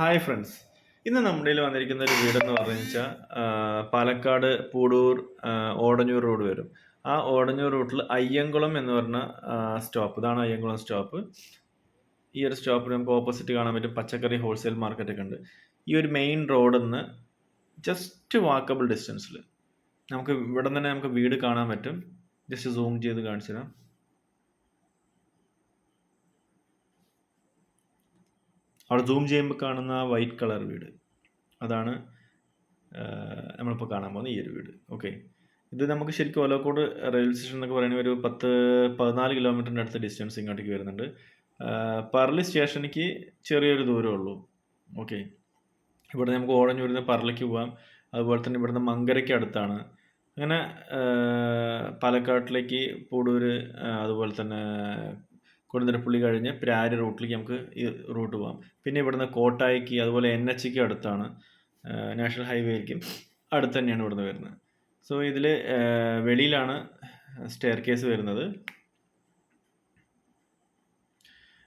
Hi friends ഇന്ന് നമ്മുടെ വന്നിരിക്കുന്ന ഒരു വീടെന്ന് പറഞ്ഞു വെച്ചാൽ പാലക്കാട് പൂടൂർ ഓടഞ്ഞൂർ റോഡ് വരും. ആ ഓടഞ്ഞൂർ റൂട്ടിൽ അയ്യങ്കുളം എന്ന് പറഞ്ഞ സ്റ്റോപ്പ്. ഇതാണ് അയ്യങ്കുളം സ്റ്റോപ്പ്. ഈ ഒരു സ്റ്റോപ്പിന് നമുക്ക് ഓപ്പോസിറ്റ് കാണാൻ പറ്റും പച്ചക്കറി ഹോൾസെയിൽ മാർക്കറ്റ് ഒക്കെ ഉണ്ട്. ഈ ഒരു മെയിൻ റോഡിൽ നിന്ന് ജസ്റ്റ് വാക്കബിൾ ഡിസ്റ്റൻസിൽ നമുക്ക് ഇവിടെ തന്നെ നമുക്ക് വീട് കാണാൻ പറ്റും. ജസ്റ്റ് സൂം ചെയ്ത് കാണിച്ചു തരാം അവിടെ സൂം ചെയ്യുമ്പോൾ കാണുന്ന വൈറ്റ് കളർ വീട്. അതാണ് നമ്മളിപ്പോൾ കാണാൻ പോകുന്ന ഈ ഒരു വീട്. ഓക്കെ ഇത് നമുക്ക് ശരിക്കും ഒലക്കോട് റെയിൽവേ സ്റ്റേഷൻ എന്നൊക്കെ പറയുന്ന ഒരു പത്ത് പതിനാല് കിലോമീറ്ററിന്റെ അടുത്ത ഡിസ്റ്റൻസ് ഇങ്ങോട്ടേക്ക് വരുന്നുണ്ട്. പറളി സ്റ്റേഷനിക്ക് ചെറിയൊരു ദൂരമേ ഉള്ളൂ. ഓക്കെ ഇവിടെ നമുക്ക് ഓടഞ്ഞു വരുന്ന പറളിക്ക് പോകാം അതുപോലെ തന്നെ ഇവിടുന്ന് മങ്കരയ്ക്ക് അടുത്താണ്. അങ്ങനെ പാലക്കാട്ടിലേക്ക് പൂടൂര് അതുപോലെ തന്നെ കൊടുന്തരപ്പള്ളി കഴിഞ്ഞ് പ്രാരി റൂട്ടിലേക്ക് നമുക്ക് ഈ റൂട്ട് പോകാം. പിന്നെ ഇവിടുന്ന് കോട്ടായിക്ക് അതുപോലെ എൻ എച്ചിക്ക് അടുത്താണ് നാഷണൽ ഹൈവേയിലേക്കും അടുത്ത് തന്നെയാണ് ഇവിടുന്ന് വരുന്നത്. സോ ഇതിൽ വെളിയിലാണ് സ്റ്റെയർ കേസ് വരുന്നത്.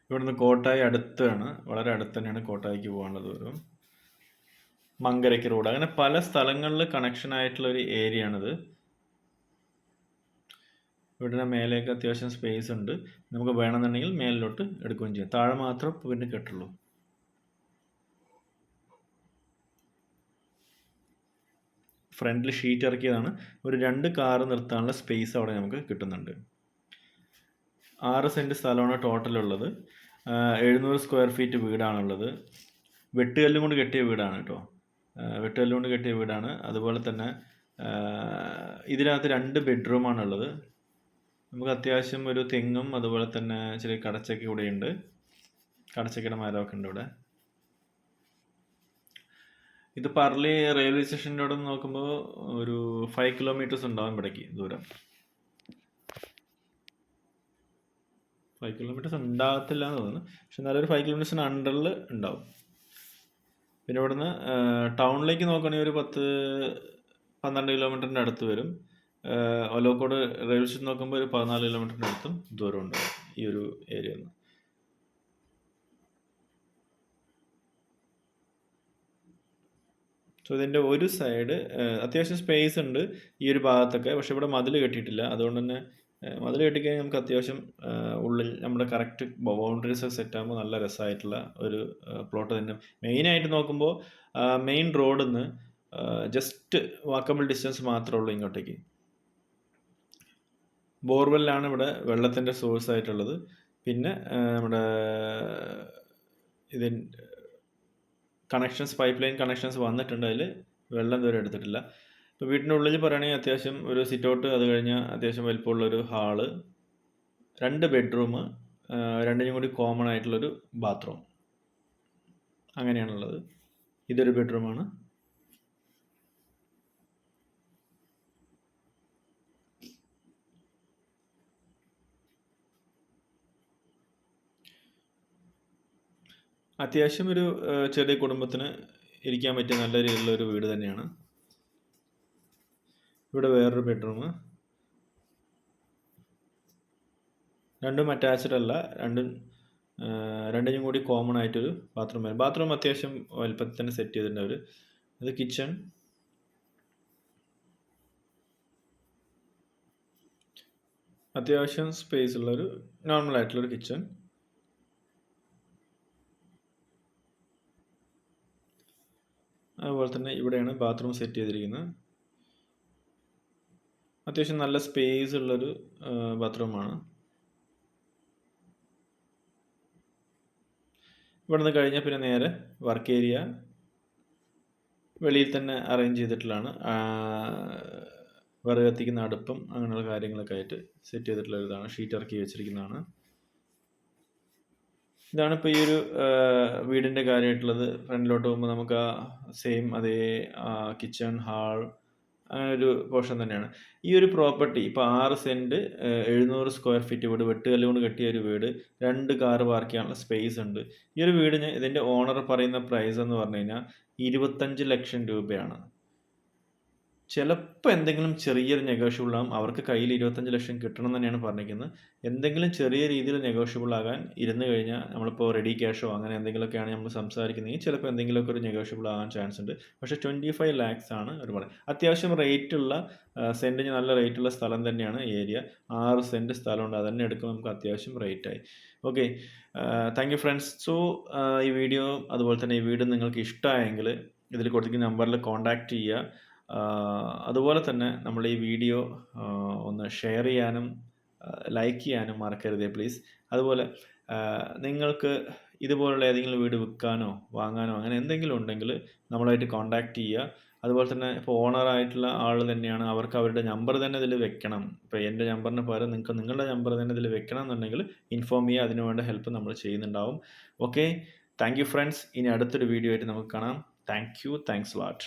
ഇവിടുന്ന് കോട്ടായി അടുത്താണ് വളരെ അടുത്ത് തന്നെയാണ് കോട്ടായിക്ക് പോകാനുള്ള ദൂരം മങ്കരയ്ക്ക് റോഡ്. അങ്ങനെ പല സ്ഥലങ്ങളിൽ കണക്ഷൻ ആയിട്ടുള്ള ഒരു ഏരിയ ആണിത് ഇവിടെ മേലേക്ക് അത്യാവശ്യം സ്പേസ് ഉണ്ട്. നമുക്ക് വേണമെന്നുണ്ടെങ്കിൽ മേലിലോട്ട് എടുക്കുകയും ചെയ്യാം. താഴെ മാത്രം പിന്നെ കെട്ടുള്ളൂ. ഫ്രണ്ടിൽ ഷീറ്റ് ഇറക്കിയതാണ്. ഒരു രണ്ട് കാറ് നിർത്താനുള്ള സ്പേസ് അവിടെ നമുക്ക് കിട്ടുന്നുണ്ട്. ആറ് സെന്റ് സ്ഥലമാണ് ടോട്ടൽ ഉള്ളത്. എഴുന്നൂറ് സ്ക്വയർ ഫീറ്റ് വീടാണുള്ളത്. വെട്ടുകല്ലും കൊണ്ട് കെട്ടിയ വീടാണ് കേട്ടോ. വെട്ടുകല്ലും കൊണ്ട് കെട്ടിയ വീടാണ്. അതുപോലെ തന്നെ ഇതിനകത്ത് രണ്ട് ബെഡ്റൂമാണുള്ളത് നമുക്ക് അത്യാവശ്യം ഒരു തെങ്ങും അതുപോലെ തന്നെ ചെറിയ കടച്ചക്ക ഇവിടെയുണ്ട് കടച്ചക്കയുടെ മരമൊക്കെ ഉണ്ട് ഇവിടെ. ഇത് പറളി റെയിൽവേ സ്റ്റേഷന്റെ അവിടെ നോക്കുമ്പോൾ ഒരു ഫൈവ് കിലോമീറ്റേഴ്സ് ഉണ്ടാവും ഇവിടേക്ക് ദൂരം. ഫൈവ് കിലോമീറ്റേഴ്സ് ഉണ്ടാകത്തില്ല എന്ന് തോന്നുന്നു. പക്ഷെ എന്നാലും ഒരു ഫൈവ് കിലോമീറ്റേഴ്സിന് അണ്ടറിൽ ഉണ്ടാവും. പിന്നെ ഇവിടുന്ന് ടൗണിലേക്ക് നോക്കുകയാണെങ്കിൽ ഒരു പത്ത് പന്ത്രണ്ട് കിലോമീറ്ററിന്റെ അടുത്ത് വരും. ഒലോക്കോട് റെയിൽവേ സ്റ്റേഷൻ നോക്കുമ്പോൾ ഒരു പതിനാല് കിലോമീറ്ററിന്റെ അടുത്തും ദൂരമുണ്ട് ഈ ഒരു ഏരിയ നിന്ന് സോ ഇതിന്റെ ഒരു സൈഡ് അത്യാവശ്യം സ്പേസ് ഉണ്ട് ഈ ഒരു ഭാഗത്തൊക്കെ പക്ഷെ ഇവിടെ മതിൽ കെട്ടിയിട്ടില്ല. അതുകൊണ്ട് തന്നെ മതിൽ കെട്ടിക്കഴിഞ്ഞാൽ നമുക്ക് അത്യാവശ്യം ഉള്ളിൽ നമ്മുടെ കറക്റ്റ് ബൗണ്ടറീസ് സെറ്റ് ആകുമ്പോൾ നല്ല രസമായിട്ടുള്ള ഒരു പ്ലോട്ട് തന്നെ. മെയിനായിട്ട് നോക്കുമ്പോൾ മെയിൻ റോഡിൽ നിന്ന് ജസ്റ്റ് വാക്കബിൾ ഡിസ്റ്റൻസ് മാത്രമേ ഉള്ളൂ ഇങ്ങോട്ടേക്ക്. ബോർവെല്ലാണ് ഇവിടെ വെള്ളത്തിന്റെ സോഴ്സ് ആയിട്ടുള്ളത്. പിന്നെ നമ്മുടെ ഇതിൻ കണക്ഷൻസ് പൈപ്പ് ലൈൻ കണക്ഷൻസ് വന്നിട്ടുണ്ട് അതിൽ വെള്ളം ഇതുവരെ എടുത്തിട്ടില്ല. ഇപ്പോൾ വീട്ടിന്റെ ഉള്ളിൽ പറയുകയാണെങ്കിൽ അത്യാവശ്യം ഒരു സിറ്റൗട്ട് അത് കഴിഞ്ഞാൽ അത്യാവശ്യം വലിപ്പമുള്ളൊരു ഹാൾ രണ്ട് ബെഡ്റൂം രണ്ടിനും കൂടി കോമൺ ആയിട്ടുള്ളൊരു ബാത്റൂം അങ്ങനെയാണുള്ളത്. ഇതൊരു ബെഡ്റൂമാണ് അത്യാവശ്യം ഒരു ചെറിയ കുടുംബത്തിന് ഇരിക്കാൻ പറ്റിയ നല്ല രീതിയിലുള്ള ഒരു വീട് തന്നെയാണ്. ഇവിടെ വേറൊരു ബെഡ്റൂം. രണ്ടും അറ്റാച്ച്ഡ് അല്ല. രണ്ടും രണ്ടിനും കൂടി കോമൺ ആയിട്ടൊരു ബാത്റൂം. വരും ബാത്റൂം അത്യാവശ്യം വലുപ്പത്തിൽ തന്നെ സെറ്റ് ചെയ്തിട്ടുണ്ട് അവർ ഇത് കിച്ചൺ. അത്യാവശ്യം സ്പേസ് ഉള്ളൊരു നോർമൽ ആയിട്ടുള്ളൊരു കിച്ചൺ. അതുപോലെ തന്നെ ഇവിടെയാണ് ബാത്റൂം സെറ്റ് ചെയ്തിരിക്കുന്നത്. അത്യാവശ്യം നല്ല സ്പേസ് ഉള്ളൊരു ബാത്റൂമാണ് ഇവിടുന്ന് കഴിഞ്ഞാൽ പിന്നെ നേരെ വർക്ക് ഏരിയ വെളിയിൽ തന്നെ അറേഞ്ച് ചെയ്തിട്ടുള്ളതാണ്. വിറക് കത്തിക്കുന്ന അടുപ്പും അങ്ങനെയുള്ള കാര്യങ്ങളൊക്കെ ആയിട്ട് സെറ്റ് ചെയ്തിട്ടുള്ള ഇതാണ് ഷീറ്റ് ഇറക്കി വെച്ചിരിക്കുന്നതാണ്. ഇതാണ് ഇപ്പോൾ ഈ ഒരു വീടിന്റെ കാര്യമായിട്ടുള്ളത്. ഫ്രണ്ടിലോട്ട് പോകുമ്പോൾ നമുക്ക് ആ സെയിം അതേ കിച്ചൺ ഹാൾ അങ്ങനെ ഒരു പോർഷൻ തന്നെയാണ്. ഈ ഒരു പ്രോപ്പർട്ടി ഇപ്പോൾ ആറ് സെന്റ് എഴുന്നൂറ് സ്ക്വയർ ഫീറ്റ് വീട് വെട്ടുകല്ല് കൊണ്ട് കെട്ടിയ ഒരു വീട് രണ്ട് കാറ് പാർക്ക് ചെയ്യാനുള്ള സ്പേസ് ഉണ്ട്. ഈ ഒരു വീടിന് ഇതിന്റെ ഓണർ പറയുന്ന പ്രൈസ് എന്ന് പറഞ്ഞു കഴിഞ്ഞാൽ ഇരുപത്തഞ്ച് ലക്ഷം രൂപയാണ്. ചിലപ്പോൾ എന്തെങ്കിലും ചെറിയൊരു നെഗോഷ്യബിൾ ആകും അവർക്ക് കയ്യിൽ ഇരുപത്തഞ്ച് ലക്ഷം കിട്ടണം തന്നെയാണ് പറഞ്ഞിരിക്കുന്നത്. എന്തെങ്കിലും ചെറിയ രീതിയിൽ നെഗോഷ്യബിൾ ആകാൻ ഇരുന്ന് കഴിഞ്ഞാൽ നമ്മളിപ്പോൾ റെഡി ക്യാഷോ അങ്ങനെ എന്തെങ്കിലുമൊക്കെയാണ് നമ്മൾ സംസാരിക്കുന്നതെങ്കിൽ ചിലപ്പോൾ എന്തെങ്കിലുമൊക്കെ ഒരു നെഗോഷ്യബിൾ ആകാൻ ചാൻസ് ഉണ്ട്. പക്ഷേ ട്വന്റി ഫൈവ് ലാക്സ് ആണ് ഒരുപാട് അത്യാവശ്യം റേറ്റുള്ള സെന്റിന് നല്ല റേറ്റുള്ള സ്ഥലം തന്നെയാണ് ഏരിയ ആറ് സെന്റ് സ്ഥലമുണ്ട്. അത് തന്നെ എടുക്കുമ്പോൾ നമുക്ക് അത്യാവശ്യം റേറ്റായി okay thank you friends so ഈ വീഡിയോ അതുപോലെ തന്നെ ഈ വീഡിയോ നിങ്ങൾക്ക് ഇഷ്ടമായെങ്കിൽ ഇതിൽ കൊടുത്തിരിക്കുന്ന നമ്പറിൽ കോൺടാക്റ്റ് ചെയ്യുക. അതുപോലെ തന്നെ നമ്മൾ ഈ വീഡിയോ ഒന്ന് ഷെയർ ചെയ്യാനും ലൈക്ക് ചെയ്യാനും മറക്കരുതേ പ്ലീസ്. അതുപോലെ നിങ്ങൾക്ക് ഇതുപോലുള്ള ഏതെങ്കിലും വീട് വിൽക്കാനോ വാങ്ങാനോ അങ്ങനെ എന്തെങ്കിലും ഉണ്ടെങ്കിൽ നമ്മളായിട്ട് കോൺടാക്റ്റ് ചെയ്യുക. അതുപോലെ തന്നെ ഇപ്പോൾ ഓണറായിട്ടുള്ള ആൾ തന്നെയാണ് അവർക്ക് അവരുടെ നമ്പർ തന്നെ ഇതിൽ വെക്കണം. ഇപ്പോൾ എന്റെ നമ്പറിന് പകരം നിങ്ങൾക്ക് നിങ്ങളുടെ നമ്പർ തന്നെ ഇതിൽ വെക്കണം എന്നുണ്ടെങ്കിൽ ഇൻഫോം ചെയ്യുക അതിനുവേണ്ട ഹെൽപ്പ് നമ്മൾ ചെയ്യുന്നുണ്ടാവും. Okay thank you friends. ഇനി അടുത്തൊരു വീഡിയോ ആയിട്ട് നമുക്ക് കാണാം. Thank you thanks what